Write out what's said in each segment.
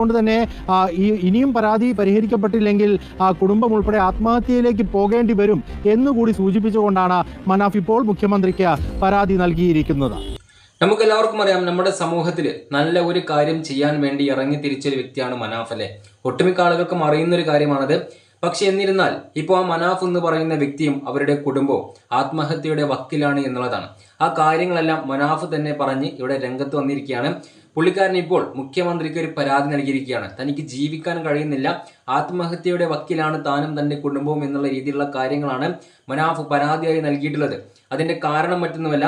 കൊണ്ട് തന്നെ ഈ ഇനിയും പരാതി പരിഹരിക്കപ്പെട്ടില്ലെങ്കിൽ കുടുംബം ഉൾപ്പെടെ ആത്മഹത്യയിലേക്ക് പോകേണ്ടി വരും എന്നുകൂടി സൂചിപ്പിച്ചുകൊണ്ടാണ് മനാഫ് ഇപ്പോൾ മുഖ്യമന്ത്രിക്ക് പരാതി നൽകിയിരിക്കുന്നത്. നമുക്ക് എല്ലാവർക്കും അറിയാം നമ്മുടെ സമൂഹത്തിൽ നല്ല ഒരു കാര്യം ചെയ്യാൻ വേണ്ടി ഇറങ്ങി തിരിച്ചൊരു വ്യക്തിയാണ് മനാഫ് അല്ലെ? ഒട്ടുമിക്ക ആളുകൾക്കും അറിയുന്ന ഒരു കാര്യമാണത്. പക്ഷെ എന്നിരുന്നാൽ ഇപ്പോൾ ആ മനാഫ് എന്ന് പറയുന്ന വ്യക്തിയും അവരുടെ കുടുംബവും ആത്മഹത്യയുടെ വക്കിലാണ് എന്നുള്ളതാണ്. ആ കാര്യങ്ങളെല്ലാം മനാഫ് തന്നെ പറഞ്ഞ് ഇവിടെ രംഗത്ത് വന്നിരിക്കുകയാണ്. പുള്ളിക്കാരൻ ഇപ്പോൾ മുഖ്യമന്ത്രിക്ക് ഒരു പരാതി നൽകിയിരിക്കുകയാണ്. തനിക്ക് ജീവിക്കാൻ കഴിയുന്നില്ല. ആത്മഹത്യയുടെ വക്കിലാണ് താനും തന്റെ കുടുംബവും എന്നുള്ള രീതിയിലുള്ള കാര്യങ്ങളാണ് മനാഫ് പരാതിയായി നൽകിയിട്ടുള്ളത്. അതിന്റെ കാരണം മറ്റൊന്നുമല്ല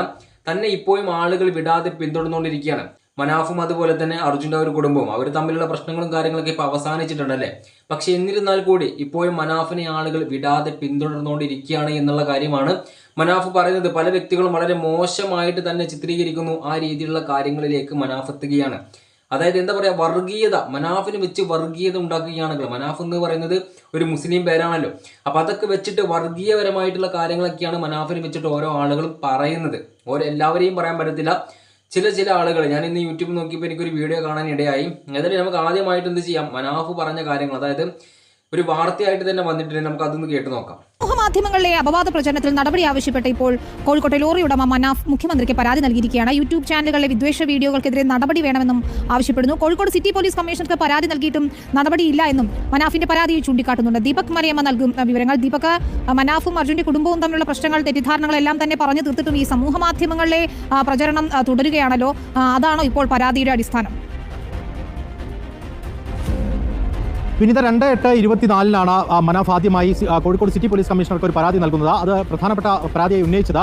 തന്നെ ഇപ്പോഴും ആളുകൾ വിടാതെ പിന്തുടർന്നുകൊണ്ടിരിക്കുകയാണ്. മനാഫും അതുപോലെ തന്നെ അർജുന്റെ ഒരു കുടുംബവും. അവർ തമ്മിലുള്ള പ്രശ്നങ്ങളും കാര്യങ്ങളൊക്കെ ഇപ്പോൾ അവസാനിച്ചിട്ടുണ്ടല്ലേ? പക്ഷേ എന്നിരുന്നാൽ കൂടി ഇപ്പോഴും മനാഫിനെ ആളുകൾ വിടാതെ പിന്തുടർന്നുകൊണ്ടിരിക്കുകയാണ് എന്നുള്ള കാര്യമാണ് മനാഫ് പറയുന്നത്. പല വ്യക്തികളും വളരെ മോശമായിട്ട് തന്നെ ചിത്രീകരിക്കുന്നു ആ രീതിയിലുള്ള കാര്യങ്ങളിലേക്ക് മനാഫ് എത്തുകയാണ്. അതായത് എന്താ പറയുക വർഗീയത. മനാഫിന് വെച്ച് വർഗീയത ഉണ്ടാക്കുകയാണെങ്കിൽ മനാഫ് എന്ന് പറയുന്നത് ഒരു മുസ്ലിം പേരാണല്ലോ. അപ്പൊ അതൊക്കെ വെച്ചിട്ട് വർഗീയപരമായിട്ടുള്ള കാര്യങ്ങളൊക്കെയാണ് മനാഫിന് വെച്ചിട്ട് ഓരോ ആളുകളും പറയുന്നത്. ഓരോ എല്ലാവരെയും പറയാൻ പറ്റത്തില്ല. ചില ചില ആളുകൾ ഞാൻ ഇന്ന് യൂട്യൂബ് നോക്കിയപ്പോൾ എനിക്കൊരു വീഡിയോ കാണാൻ ഇടയായി ഏതായാലും നമുക്ക് ആദ്യമായിട്ട് എന്ത് ചെയ്യാം? മനാഫ് പറഞ്ഞ കാര്യങ്ങൾ അതായത് ഒരു വാർത്തയായിട്ട് തന്നെ വന്നിട്ടുണ്ട് നമുക്ക് അതൊന്ന് കേട്ട് നോക്കാം. സമൂഹമാധ്യമങ്ങളിലെ അപവാദ പ്രചരണത്തിൽ നടപടി ആവശ്യപ്പെട്ട് ഇപ്പോൾ കോഴിക്കോട്ടെ ലോറി ഉടമ മനാഫ് മുഖ്യമന്ത്രിക്ക് പരാതി നൽകിയിരിക്കുകയാണ്. യൂട്യൂബ് ചാനലുകളിലെ വിദ്വേഷ വീഡിയോകൾക്കെതിരെ നടപടി വേണമെന്നും ആവശ്യപ്പെടുന്നു. കോഴിക്കോട് സിറ്റി പോലീസ് കമ്മീഷണർക്ക് പരാതി നൽകിയിട്ടും നടപടിയില്ല എന്നും മനാഫിന്റെ പരാതി ചൂണ്ടിക്കാട്ടുന്നുണ്ട്. ദീപക് മറിയമ്മ നൽകും വിവരങ്ങൾ. ദീപക് മനാഫും അർജുന്റെ കുടുംബവും തമ്മിലുള്ള പ്രശ്നങ്ങൾ തെറ്റിദ്ധാരണകളെല്ലാം തന്നെ പറഞ്ഞു തീർത്തിട്ടും ഈ സമൂഹ മാധ്യമങ്ങളിലെ പ്രചരണം തുടരുകയാണല്ലോ. അതാണോ ഇപ്പോൾ പരാതിയുടെ അടിസ്ഥാനം? വിനിത രണ്ട് എട്ട് ഇരുപത്തിനാലിനാണ് മനാഫ് ആദ്യമായി കോഴിക്കോട് സിറ്റി പോലീസ് കമ്മീഷണർക്ക് ഒരു പരാതി നൽകുന്നത്. അത് പ്രധാനപ്പെട്ട പരാതിയായി ഉന്നയിച്ചത്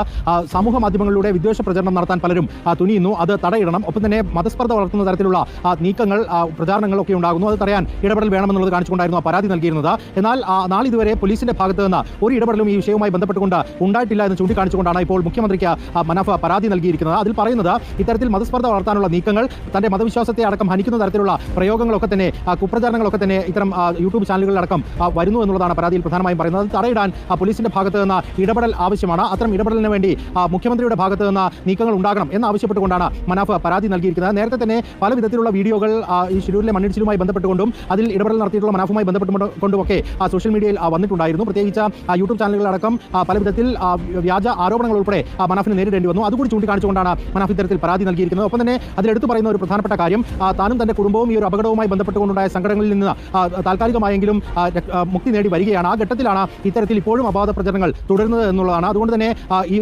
സമൂഹ മാധ്യമങ്ങളിലൂടെ വിദ്വേഷ പ്രചരണം നടത്താൻ പലരും തുനിയുന്നു. അത് തടയിടണം. ഒപ്പം തന്നെ മതസ്പർദ്ധ വളർത്തുന്ന തരത്തിലുള്ള നീക്കങ്ങൾ പ്രചാരണങ്ങളൊക്കെ ഉണ്ടാകുന്നു. അത് തടയാൻ ഇടപെടൽ വേണമെന്നുള്ളത് കാണിച്ചുകൊണ്ടായിരുന്നു പരാതി നൽകിയിരുന്നത്. എന്നാൽ നാളിതുവരെ പോലീസിന്റെ ഭാഗത്ത് നിന്ന് ഒരു ഇടപെടലും ഈ വിഷയവുമായി ബന്ധപ്പെട്ടുകൊണ്ട് ഉണ്ടായിട്ടില്ല എന്ന് ചൂണ്ടിക്കാണിച്ചുകൊണ്ടാണ് ഇപ്പോൾ മുഖ്യമന്ത്രിക്ക് മനാഫ് പരാതി നൽകിയിരിക്കുന്നത്. അതിൽ പറയുന്നത് ഇത്തരത്തിൽ മതസ്പർദ്ധ വളർത്താനുള്ള നീക്കങ്ങൾ തന്റെ മതവിശ്വാസത്തെ അടക്കം ഹനിക്കുന്ന തരത്തിലുള്ള പ്രയോഗങ്ങളൊക്കെ തന്നെ കുപ്രചാരണങ്ങളൊക്കെ തന്നെ ഇത്തരം ആ, യൂട്യൂബ് ചാനലുകളിലടക്കം വരുന്നു എന്നുള്ളതാണ് പരാതിയിൽ പ്രധാനമായും പറയുന്നത്. തടയിടാൻ പോലീസിന്റെ ഭാഗത്ത് നിന്ന് ഇടപെടൽ ആവശ്യമാണ്. അത്തരം ഇടപെടലിന് വേണ്ടി മുഖ്യമന്ത്രിയുടെ ഭാഗത്ത് നിന്ന് നീക്കങ്ങൾ ഉണ്ടാകണം എന്നാവശ്യപ്പെട്ടുകൊണ്ടാണ് മനാഫ് പരാതി നൽകിയിരിക്കുന്നത്. നേരത്തെ തന്നെ പല വിധത്തിലുള്ള വീഡിയോകൾ ഈ ശിരൂരിലെ മണ്ണിടിച്ചിലുമായി ബന്ധപ്പെട്ടുകൊണ്ടും അതിൽ ഇടപെടൽ നടത്തിയിട്ടുള്ള മനാഫുമായി ബന്ധപ്പെട്ടുകൊണ്ടുമൊക്കെ സോഷ്യൽ മീഡിയയിൽ വന്നിട്ടുണ്ടായിരുന്നു. പ്രത്യേകിച്ച് യൂട്യൂബ് ചാനലുകളടക്കം പല വിധത്തിൽ വ്യാജ ആരോപണങ്ങൾ ഉൾപ്പെടെ മനാഫിന് നേരിടേണ്ടി വന്നു. അതുകൂടി ചൂണ്ടിക്കാണിച്ചുകൊണ്ടാണ് മനാഫ് ഇത്തരത്തിൽ പരാതി നൽകിയിരിക്കുന്നത്. ഒപ്പം തന്നെ അതിലെടുത്തു പറയുന്ന ഒരു പ്രധാനപ്പെട്ട കാര്യം താനും തന്റെ കുടുംബവും ഈ ഒരു അപകടവുമായി ബന്ധപ്പെട്ടുകൊണ്ടുണ്ടായ സങ്കടങ്ങളിൽ നിന്ന് താൽക്കാലികമായെങ്കിലും മുക്തി നേടി വരികയാണ്. ആ ഘട്ടത്തിലാണ് ഇത്തരത്തിൽ ഇപ്പോഴും അപാത പ്രചരണങ്ങൾ തുടരുന്നത് എന്നുള്ളതാണ്. അതുകൊണ്ട് തന്നെ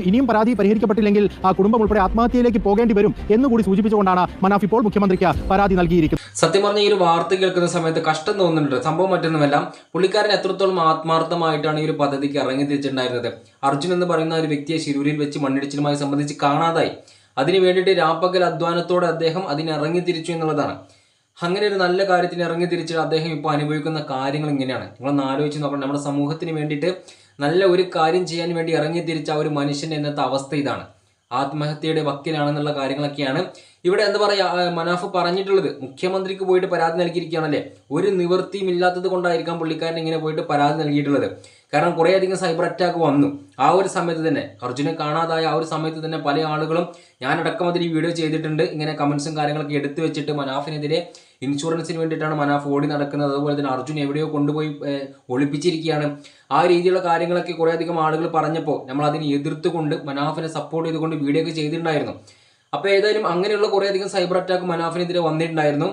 ഇനിയും പരാതി പരിഹരിക്കപ്പെട്ടില്ലെങ്കിൽ ആ കുടുംബം ഉൾപ്പെടെ ആത്മഹത്യയിലേക്ക് പോകേണ്ടി വരും എന്നുകൂടി സൂചിപ്പിച്ചുകൊണ്ടാണ് മനാഫ് ഇപ്പോൾ മുഖ്യമന്ത്രിക്ക് പരാതി നൽകിയിരിക്കുന്നത്. സത്യം പറഞ്ഞ ഈ ഒരു വാർത്ത കേൾക്കുന്ന സമയത്ത് കഷ്ടം തോന്നുന്നുണ്ട്. സംഭവം മറ്റൊന്നുമല്ല പുള്ളിക്കാരൻ എത്രത്തോളം ആത്മാർത്ഥമായിട്ടാണ് ഈ ഒരു പദ്ധതിക്ക് ഇറങ്ങി തിരിച്ചിട്ടുണ്ടായിരുന്നത്? അർജുൻ എന്ന് പറയുന്ന ഒരു വ്യക്തിയെ ശിരൂരിൽ വെച്ച് മണ്ണിടിച്ചിലുമായി സംബന്ധിച്ച് കാണാതായി. അതിനു വേണ്ടിയിട്ട് രാപ്പകൽ അധ്വാനത്തോടെ അദ്ദേഹം അതിനിറങ്ങി തിരിച്ചു എന്നുള്ളതാണ്. അങ്ങനെ ഒരു നല്ല കാര്യത്തിന് ഇറങ്ങി തിരിച്ച് അദ്ദേഹം ഇപ്പോൾ അനുഭവിക്കുന്ന കാര്യങ്ങൾ ഇങ്ങനെയാണ്. നിങ്ങളൊന്ന് ആലോചിച്ച് നോക്കണം. നമ്മുടെ സമൂഹത്തിന് വേണ്ടിയിട്ട് നല്ല ഒരു കാര്യം ചെയ്യാൻ വേണ്ടി ഇറങ്ങി തിരിച്ച ഒരു മനുഷ്യന്റെ ഇന്നത്തെ അവസ്ഥ ഇതാണ്. ആത്മഹത്യയുടെ വക്കിലാണെന്നുള്ള കാര്യങ്ങളൊക്കെയാണ് ഇവിടെ എന്താ പറയാ ആ, മനാഫ് പറഞ്ഞിട്ടുള്ളത്. മുഖ്യമന്ത്രിക്ക് പോയിട്ട് പരാതി നൽകിയിരിക്കുകയാണല്ലേ? ഒരു നിവൃത്തിയും ഇല്ലാത്തത് കൊണ്ടായിരിക്കാം പുള്ളിക്കാരൻ ഇങ്ങനെ പോയിട്ട് പരാതി നൽകിയിട്ടുള്ളത്. കാരണം കുറേയധികം സൈബർ അറ്റാക്ക് വന്നു. ആ ഒരു സമയത്ത് തന്നെ അർജുനെ കാണാതായ ആ ഒരു സമയത്ത് തന്നെ പല ആളുകളും ഞാനടക്കം അതിൽ ഈ വീഡിയോ ചെയ്തിട്ടുണ്ട്. ഇങ്ങനെ കമന്റ്സും കാര്യങ്ങളൊക്കെ എടുത്തു വെച്ചിട്ട് മനാഫിനെതിരെ ഇൻഷുറൻസിന് വേണ്ടിയിട്ടാണ് മനാഫ് ഓടി നടക്കുന്നത്. അതുപോലെ തന്നെ അർജുൻ എവിടെയോ കൊണ്ടുപോയി ഒളിപ്പിച്ചിരിക്കുകയാണ്. ആ രീതിയിലുള്ള കാര്യങ്ങളൊക്കെ കുറേയധികം ആളുകൾ പറഞ്ഞപ്പോൾ നമ്മൾ അതിനെ എതിർത്തുകൊണ്ട് മനാഫിനെ സപ്പോർട്ട് ചെയ്തുകൊണ്ട് വീഡിയോ ഒക്കെ ചെയ്തിട്ടുണ്ടായിരുന്നു. അപ്പോൾ ഏതായാലും അങ്ങനെയുള്ള കുറേയധികം സൈബർ അറ്റാക്ക് മനാഫിനെതിരെ വന്നിട്ടുണ്ടായിരുന്നു.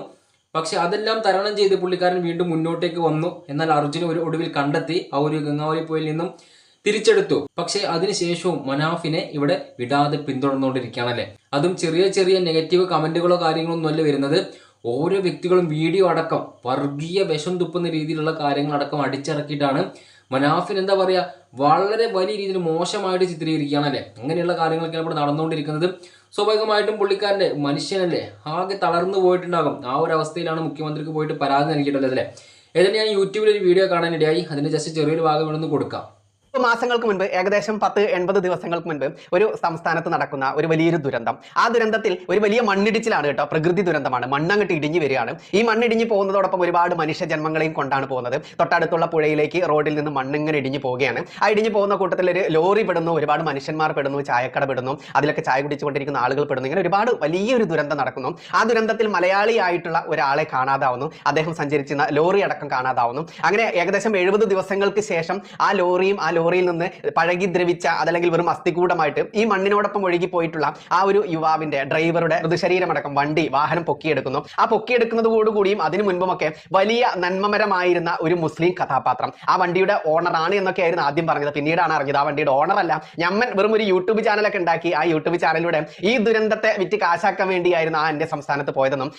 പക്ഷെ അതെല്ലാം തരണം ചെയ്ത് പുള്ളിക്കാരൻ വീണ്ടും മുന്നോട്ടേക്ക് വന്നു. എന്നാൽ അർജുന ഒരു ഒടുവിൽ കണ്ടെത്തി ആ ഒരു ഗംഗാവലി പോയിൽ നിന്നും തിരിച്ചെടുത്തു. പക്ഷെ അതിനുശേഷവും മനാഫിനെ ഇവിടെ വിടാതെ പിന്തുടർന്നുകൊണ്ടിരിക്കുകയാണല്ലേ അതും ചെറിയ ചെറിയ നെഗറ്റീവ് കമന്റുകളോ കാര്യങ്ങളോ ഒന്നും അല്ല വരുന്നത്. ഓരോ വ്യക്തികളും വീഡിയോ അടക്കം വർഗീയ വിഷം തുപ്പുന്ന രീതിയിലുള്ള കാര്യങ്ങളടക്കം അടിച്ചിറക്കിയിട്ടാണ് മനാഫിൻ എന്താ പറയുക വളരെ വലിയ രീതിയിൽ മോശമായിട്ട് ചിത്രീകരിക്കുകയാണ് അല്ലേ? അങ്ങനെയുള്ള കാര്യങ്ങളൊക്കെയാണ് ഇവിടെ നടന്നുകൊണ്ടിരിക്കുന്നത്. സ്വാഭാവികമായിട്ടും പുള്ളിക്കാരന്റെ മനുഷ്യനല്ലേ ആകെ തളർന്നു പോയിട്ടുണ്ടാകും. ആ ഒരു അവസ്ഥയിലാണ് മുഖ്യമന്ത്രിക്ക് പോയിട്ട് പരാതി നൽകിയിട്ടുള്ളത് അല്ലേ? ഏതായാലും ഞാൻ യൂട്യൂബിൽ ഒരു വീഡിയോ കാണാനിടയായി. അതിന്റെ ജസ്റ്റ് ചെറിയൊരു ഭാഗം ഇവിടെ നിന്ന് കൊടുക്കാം. മാസങ്ങൾക്ക് മുൻപ് ഏകദേശം പത്ത് എൺപത് ദിവസങ്ങൾക്ക് മുൻപ് ഒരു സംസ്ഥാനത്ത് നടക്കുന്ന ഒരു വലിയൊരു ദുരന്തം. ആ ദുരന്തത്തിൽ ഒരു വലിയ മണ്ണിടിച്ചിലാണ് കേട്ടോ പ്രകൃതി ദുരന്തമാണ്. മണ്ണങ്ങട്ട് ഇടിഞ്ഞു വരികയാണ്. ഈ മണ്ണിടിഞ്ഞു പോകുന്നതോടൊപ്പം ഒരുപാട് മനുഷ്യജന്മങ്ങളെയും കൊണ്ടാണ് പോകുന്നത്. തൊട്ടടുത്തുള്ള പുഴയിലേക്ക് റോഡിൽ നിന്ന് മണ്ണിങ്ങനെ ഇടിഞ്ഞു പോവുകയാണ്. ആ ഇടിഞ്ഞു പോകുന്ന കൂട്ടത്തിൽ ഒരു ലോറി പെടുന്നു ഒരുപാട് മനുഷ്യന്മാർ പെടുന്നു ചായക്കട പെടുന്നു അതിലൊക്കെ ചായ കുടിച്ചുകൊണ്ടിരിക്കുന്ന ആളുകൾ പെടുന്നു. ഇങ്ങനെ ഒരുപാട് വലിയൊരു ദുരന്തം നടക്കുന്നു. ആ ദുരന്തത്തിൽ മലയാളിയായിട്ടുള്ള ഒരാളെ കാണാതാവുന്നു. അദ്ദേഹം സഞ്ചരിച്ചിരുന്ന ലോറി അടക്കം കാണാതാവുന്നു. അങ്ങനെ ഏകദേശം എഴുപത് ദിവസങ്ങൾക്ക് ശേഷം ആ ലോറിയും ആ ലോറിയിൽ നിന്ന് പഴകി ദ്രവിച്ച അതല്ലെങ്കിൽ വെറും അസ്ഥികൂടമായിട്ട് ഈ മണ്ണിനോടൊപ്പം ഒഴുകി പോയിട്ടുള്ള ആ ഒരു യുവാവിന്റെ ഡ്രൈവറുടെ മൃതശരീരമടക്കം വണ്ടി വാഹനം പൊക്കിയെടുക്കുന്നു. ആ പൊക്കിയെടുക്കുന്നതോടുകൂടിയും അതിനു മുൻപുമൊക്കെ വലിയ നന്മമരമായിരുന്ന ഒരു മുസ്ലിം കഥാപാത്രം. ആ വണ്ടിയുടെ ഓണറാണ് എന്നൊക്കെ ആയിരുന്നു ആദ്യം പറഞ്ഞത്. പിന്നീടാണ് അറിഞ്ഞത് ആ വണ്ടിയുടെ ഓണർ അല്ല. ഞമ്മൻ വെറും ഒരു യൂട്യൂബ് ചാനലൊക്കെ ഉണ്ടാക്കി ആ യൂട്യൂബ് ചാനലിലൂടെ ഈ ദുരന്തത്തെ വിറ്റ് കാശാക്കാൻ വേണ്ടിയായിരുന്നു ആ എന്റെ സംസ്ഥാനത്ത് പോയതെന്നും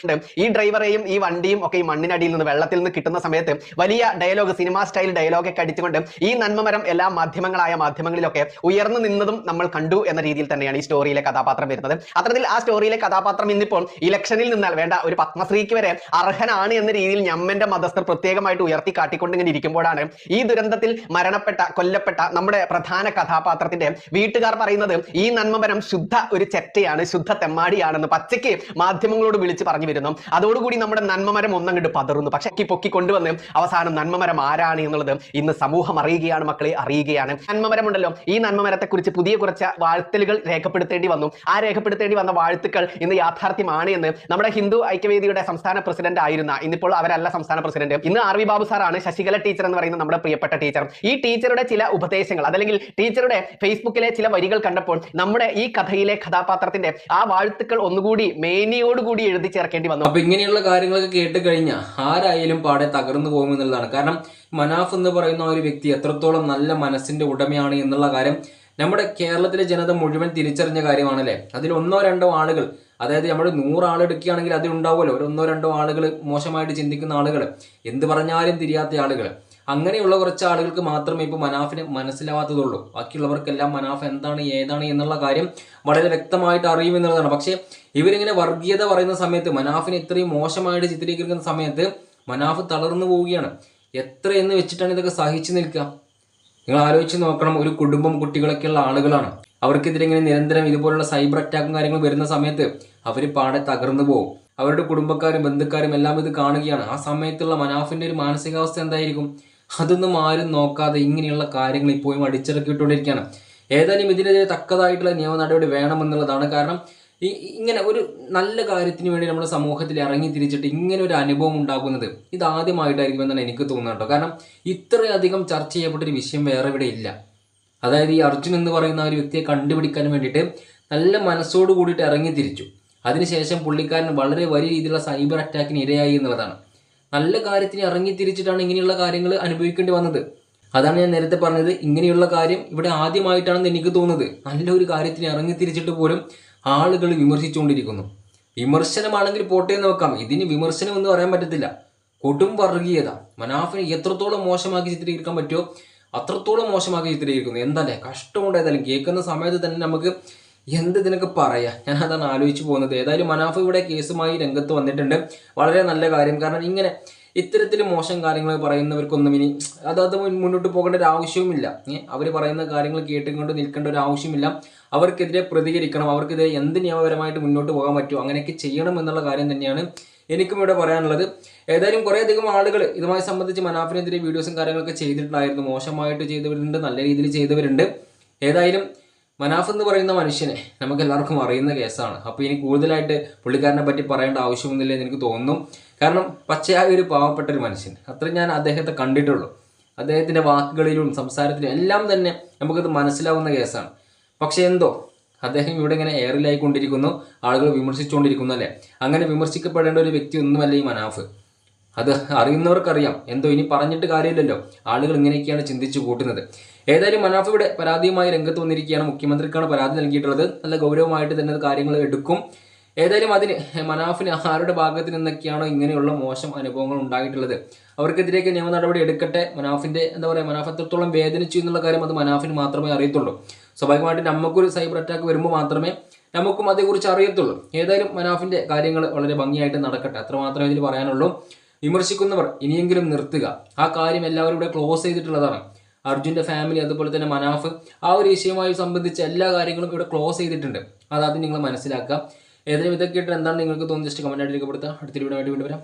ഈ ഡ്രൈവറെയും ഈ വണ്ടിയും ഒക്കെ ഈ മണ്ണിനടിയിൽ നിന്ന് വെള്ളത്തിൽ നിന്ന് കിട്ടുന്ന സമയത്ത് വലിയ ഡയലോഗ് സിനിമ സ്റ്റൈൽ ഡയലോഗ് ഒക്കെ അടിച്ചുകൊണ്ട് ഈ നന്മമരം എല്ലാ മാധ്യമങ്ങളായ മാധ്യമങ്ങളിലൊക്കെ ഉയർന്നു നിന്നതും നമ്മൾ കണ്ടു എന്ന രീതിയിൽ തന്നെയാണ് ഈ സ്റ്റോറിയിലെ കഥാപാത്രം വരുന്നത്. അത്തരത്തിൽ ആ സ്റ്റോറിയിലെ കഥാപാത്രം ഇന്നിപ്പോൾ ഇലക്ഷനിൽ നിന്നാൽ വേണ്ട ഒരു പത്മശ്രീക്ക് വരെ അർഹനാണ് എന്ന രീതിയിൽ ഞമ്മന്റെ മതസ്ഥർ പ്രത്യേകമായിട്ട് ഉയർത്തി കാട്ടിക്കൊണ്ട് ഇങ്ങനെ ഇരിക്കുമ്പോഴാണ് ഈ ദുരന്തത്തിൽ മരണപ്പെട്ട കൊല്ലപ്പെട്ട നമ്മുടെ പ്രധാന കഥാപാത്രത്തിന്റെ വീട്ടുകാർ പറയുന്നത് ഈ നന്മപരം ശുദ്ധ ഒരു ചെറ്റയാണ് ശുദ്ധ തെമ്മാടിയാണെന്ന് പച്ചയ്ക്ക് മാധ്യമങ്ങളോട് വിളിച്ച് പറഞ്ഞു വരുന്നു. അതോടുകൂടി നമ്മുടെ നന്മമരം ഒന്നങ്ങോട്ട് പതറുന്നു. പക്ഷേ പൊക്കി പൊക്കി കൊണ്ടുവന്ന് അവസാനം നന്മമരം ആരാണ് എന്നുള്ളത് ഇന്ന് സമൂഹം അറിയുകയാണ് മക്കളെ അറിയുകയാണ് നന്മമരം ഉണ്ടല്ലോ ഈ നന്മമരത്തെ കുറിച്ച് പുതിയ കുറച്ച് വാഴ്ത്തലുകൾ രേഖപ്പെടുത്തേണ്ടി വന്നു. ആ രേഖപ്പെടുത്തേണ്ടി വന്ന വാഴ്ത്തുക്കൾ ഇന്ന് യാഥാർത്ഥ്യമാണ് എന്ന് നമ്മുടെ ഹിന്ദു ഐക്യവേദിയുടെ സംസ്ഥാന പ്രസിഡന്റ് ആയിരുന്ന ഇന്നിപ്പോൾ അവരല്ല സംസ്ഥാന പ്രസിഡന്റ്. ഇന്ന് ആർ വി ബാബു സാറാണ് ശശികല ടീച്ചർ എന്ന് പറയുന്ന നമ്മുടെ പ്രിയപ്പെട്ട ടീച്ചർ ഈ ടീച്ചറുടെ ചില ഉപദേശങ്ങൾ അതല്ലെങ്കിൽ ടീച്ചറുടെ ഫേസ്ബുക്കിലെ ചില വരികൾ കണ്ടപ്പോൾ നമ്മുടെ ഈ കഥയിലെ കഥാപാത്രത്തിന്റെ ആ വാഴ്ത്തുക്കൾ ഒന്നുകൂടി മേനിയോടുകൂടി എഴുതി ചേർക്കേണ്ടി വന്നു. അപ്പൊ ഇങ്ങനെയുള്ള കാര്യങ്ങളൊക്കെ കേട്ട് കഴിഞ്ഞാൽ ആരായാലും പാടെ തകർന്നു പോകുമെന്നുള്ളതാണ്. കാരണം മനാഫ് എന്ന് പറയുന്ന ഒരു വ്യക്തി എത്രത്തോളം നല്ല മനസ്സിന്റെ ഉടമയാണ് എന്നുള്ള കാര്യം നമ്മുടെ കേരളത്തിലെ ജനത മുഴുവൻ തിരിച്ചറിഞ്ഞ കാര്യമാണല്ലേ? അതിൽ ഒന്നോ രണ്ടോ ആളുകൾ അതായത് നമ്മൾ നൂറാളെടുക്കുകയാണെങ്കിൽ അതിൽ ഉണ്ടാവുമല്ലോ. ഒരു ഒന്നോ രണ്ടോ ആളുകൾ മോശമായിട്ട് ചിന്തിക്കുന്ന ആളുകൾ എന്ത് പറഞ്ഞാലും തിരിയാത്ത ആളുകൾ. അങ്ങനെയുള്ള കുറച്ച് ആളുകൾക്ക് മാത്രമേ ഇപ്പോൾ മനാഫിന് മനസ്സിലാവാത്തതുള്ളൂ. ബാക്കിയുള്ളവർക്കെല്ലാം മനാഫ് എന്താണ് ഏതാണ് എന്നുള്ള കാര്യം വളരെ വ്യക്തമായിട്ട് അറിയുമെന്നുള്ളതാണ് പക്ഷേ ഇവരിങ്ങനെ വർഗീയത പറയുന്ന സമയത്ത് മനാഫിനെ ഇത്രയും മോശമായിട്ട് ചിത്രീകരിക്കുന്ന സമയത്ത് മനാഫ് തളർന്നു പോവുകയാണ്. എത്രയെന്ന് വെച്ചിട്ടാണ് ഇതൊക്കെ സഹിച്ചു നിൽക്കുക? നിങ്ങൾ ആലോചിച്ച് നോക്കണം ഒരു കുടുംബം കുട്ടികളൊക്കെയുള്ള ആളുകളാണ്. അവർക്കെതിരെ ഇങ്ങനെ നിരന്തരം ഇതുപോലുള്ള സൈബർ അറ്റാക്കും കാര്യങ്ങളും വരുന്ന സമയത്ത് അവർ പാടെ തകർന്നു പോകും അവരുടെ കുടുംബക്കാരും ബന്ധുക്കാരും എല്ലാം ഇത് കാണുകയാണ്. ആ സമയത്തുള്ള മനാഫിന്റെ ഒരു മാനസികാവസ്ഥ എന്തായിരിക്കും? അതൊന്നും ആരും നോക്കാതെ ഇങ്ങനെയുള്ള കാര്യങ്ങൾ ഇപ്പോഴും അടിച്ചിറക്കിയിട്ടുകൊണ്ടിരിക്കുകയാണ് ഏതായാലും ഇതിനെതിരെ തക്കതായിട്ടുള്ള നിയമ നടപടി വേണമെന്നുള്ളതാണ് കാരണം ഈ ഇങ്ങനെ ഒരു നല്ല കാര്യത്തിന് വേണ്ടി നമ്മുടെ സമൂഹത്തിൽ ഇറങ്ങി തിരിച്ചിട്ട് ഇങ്ങനെ ഒരു അനുഭവം ഉണ്ടാകുന്നത് ഇത് ആദ്യമായിട്ടായിരിക്കും എന്നാണ് എനിക്ക് തോന്നുന്നത് കേട്ടോ. കാരണം ഇത്രയധികം ചർച്ച ചെയ്യപ്പെട്ടൊരു വിഷയം വേറെ ഇവിടെ ഇല്ല. അതായത് ഈ അർജുൻ എന്ന് പറയുന്ന ഒരു വ്യക്തിയെ കണ്ടുപിടിക്കാൻ വേണ്ടിയിട്ട് നല്ല മനസ്സോട് കൂടിയിട്ട് ഇറങ്ങി തിരിച്ചു. അതിനുശേഷം പുള്ളിക്കാരൻ വളരെ വലിയ രീതിയിലുള്ള സൈബർ അറ്റാക്കിന് ഇരയായി എന്നുള്ളതാണ്. നല്ല കാര്യത്തിന് ഇറങ്ങി തിരിച്ചിട്ടാണ് ഇങ്ങനെയുള്ള കാര്യങ്ങൾ അനുഭവിക്കേണ്ടി വന്നത്. അതാണ് ഞാൻ നേരത്തെ പറഞ്ഞത്. ഇങ്ങനെയുള്ള കാര്യം ഇവിടെ ആദ്യമായിട്ടാണെന്ന് എനിക്ക് തോന്നുന്നത്. നല്ലൊരു കാര്യത്തിന് ഇറങ്ങി തിരിച്ചിട്ട് പോലും ആളുകൾ വിമർശിച്ചുകൊണ്ടിരിക്കുന്നു. വിമർശനമാണെങ്കിൽ പോട്ടെ എന്ന് വെക്കാം. ഇതിന് വിമർശനം എന്ന് പറയാൻ പറ്റത്തില്ല. കൊടും വർഗീയത. മനാഫിനെ എത്രത്തോളം മോശമാക്കി ചിത്രീകരിക്കാൻ പറ്റുമോ അത്രത്തോളം മോശമാക്കി ചിത്രീകരിക്കുന്നു. എന്തല്ലേ കഷ്ടമുണ്ടായതായാലും കേൾക്കുന്ന സമയത്ത് തന്നെ നമുക്ക് എന്ത് ഇതിനൊക്കെ പറയാ? ഞാൻ അതാണ് ആലോചിച്ച് പോകുന്നത്. ഏതായാലും മനാഫ് ഇവിടെ കേസുമായി രംഗത്ത് വന്നിട്ടുണ്ട്. വളരെ നല്ല കാര്യം. കാരണം ഇങ്ങനെ ഇത്തരത്തിൽ മോശം കാര്യങ്ങൾ പറയുന്നവർക്കൊന്നും ഇനി അത് അത് മുന്നോട്ട് പോകേണ്ട ഒരു ആവശ്യവുമില്ല. അവർ പറയുന്ന കാര്യങ്ങൾ കേട്ടുകൊണ്ട് നിൽക്കേണ്ട ഒരു ആവശ്യമില്ല. അവർക്കെതിരെ പ്രതികരിക്കണം അവർക്കെതിരെ എന്ത് നിയമപരമായിട്ട് മുന്നോട്ട് പോകാൻ പറ്റുമോ അങ്ങനെയൊക്കെ ചെയ്യണം എന്നുള്ള കാര്യം തന്നെയാണ് എനിക്കും ഇവിടെ പറയാനുള്ളത്. ഏതായാലും കുറേയധികം ആളുകൾ ഇതുമായി സംബന്ധിച്ച് മനാഫിനെതിരെ വീഡിയോസും കാര്യങ്ങളൊക്കെ ചെയ്തിട്ടുണ്ടായിരുന്നു. മോശമായിട്ട് ചെയ്തവരുണ്ട് നല്ല രീതിയിൽ ചെയ്തവരുണ്ട്. ഏതായാലും മനാഫ് എന്ന് പറയുന്ന മനുഷ്യനെ നമുക്ക് എല്ലാവർക്കും അറിയുന്ന കേസാണ്. അപ്പോൾ ഇനി കൂടുതലായിട്ട് പുള്ളിക്കാരനെ പറ്റി പറയേണ്ട ആവശ്യമൊന്നുമില്ല എന്ന് എനിക്ക് തോന്നുന്നു. കാരണം പച്ചയായ ഒരു പാവപ്പെട്ട ഒരു മനുഷ്യൻ. അത്ര ഞാൻ അദ്ദേഹത്തെ കണ്ടിട്ടുള്ളൂ. അദ്ദേഹത്തിന്റെ വാക്കുകളിലും സംസാരത്തിലും എല്ലാം തന്നെ നമുക്കത് മനസ്സിലാവുന്ന കേസാണ്. പക്ഷേ എന്തോ? അദ്ദേഹം ഇവിടെ ഇങ്ങനെ എയറിലായിക്കൊണ്ടിരിക്കുന്നു ആളുകൾ വിമർശിച്ചുകൊണ്ടിരിക്കുന്നു അല്ലേ? അങ്ങനെ വിമർശിക്കപ്പെടേണ്ട ഒരു വ്യക്തി ഒന്നുമല്ല ഈ മനാഫ്. അത് അറിയുന്നവർക്കറിയാം. എന്തോ ഇനി പറഞ്ഞിട്ട് കാര്യമില്ലല്ലോ. ആളുകൾ ഇങ്ങനെയൊക്കെയാണ് ചിന്തിച്ചു കൂട്ടുന്നത്. ഏതായാലും മനാഫയുടെ പരാതിയുമായി രംഗത്ത് വന്നിരിക്കുകയാണ്. മുഖ്യമന്ത്രിക്കാണ് പരാതി നൽകിയിട്ടുള്ളത്. നല്ല ഗൗരവമായിട്ട് തന്നെ കാര്യങ്ങൾ എടുക്കും. ഏതായാലും അതിന് മനാഫിന് ആരുടെ ഭാഗത്ത് നിന്നൊക്കെയാണോ ഇങ്ങനെയുള്ള മോശം അനുഭവങ്ങൾ ഉണ്ടായിട്ടുള്ളത്? അവർക്കെതിരെയൊക്കെ നിയമ നടപടി എടുക്കട്ടെ. മനാഫിന്റെ എന്താ പറയുക മനാഫ് എത്രത്തോളം വേദനിച്ചു എന്നുള്ള കാര്യം അത് മനാഫിന് മാത്രമേ അറിയത്തുള്ളൂ. സ്വാഭാവികമായിട്ട് നമുക്കൊരു സൈബർ അറ്റാക്ക് വരുമ്പോൾ മാത്രമേ നമുക്കും അതേക്കുറിച്ച് അറിയത്തുള്ളൂ. ഏതായാലും മനാഫിന്റെ കാര്യങ്ങൾ വളരെ ഭംഗിയായിട്ട് നടക്കട്ടെ. അത്ര മാത്രമേ ഇതിൽ പറയാനുള്ളൂ. വിമർശിക്കുന്നവർ ഇനിയെങ്കിലും നിർത്തുക. ആ കാര്യം എല്ലാവരും ഇവിടെ ക്ലോസ് ചെയ്തിട്ടുള്ളതാണ്. അർജുന്റെ ഫാമിലി അതുപോലെ തന്നെ മനാഫ് ആ ഒരു വിഷയവുമായി സംബന്ധിച്ച് എല്ലാ കാര്യങ്ങളും ഇവിടെ ക്ലോസ് ചെയ്തിട്ടുണ്ട്. അതാദ്യം നിങ്ങൾ മനസ്സിലാക്കുക. ഏതെങ്കിലും ഇതൊക്കെ ഇട്ട് എന്താണ് നിങ്ങൾക്ക് തോന്നുന്നത് ജസ്റ്റ് കമന്റായിട്ട് രേഖപ്പെടുത്തുക. അടുത്തൊരു വീഡിയോ വീണ്ടും വരാം.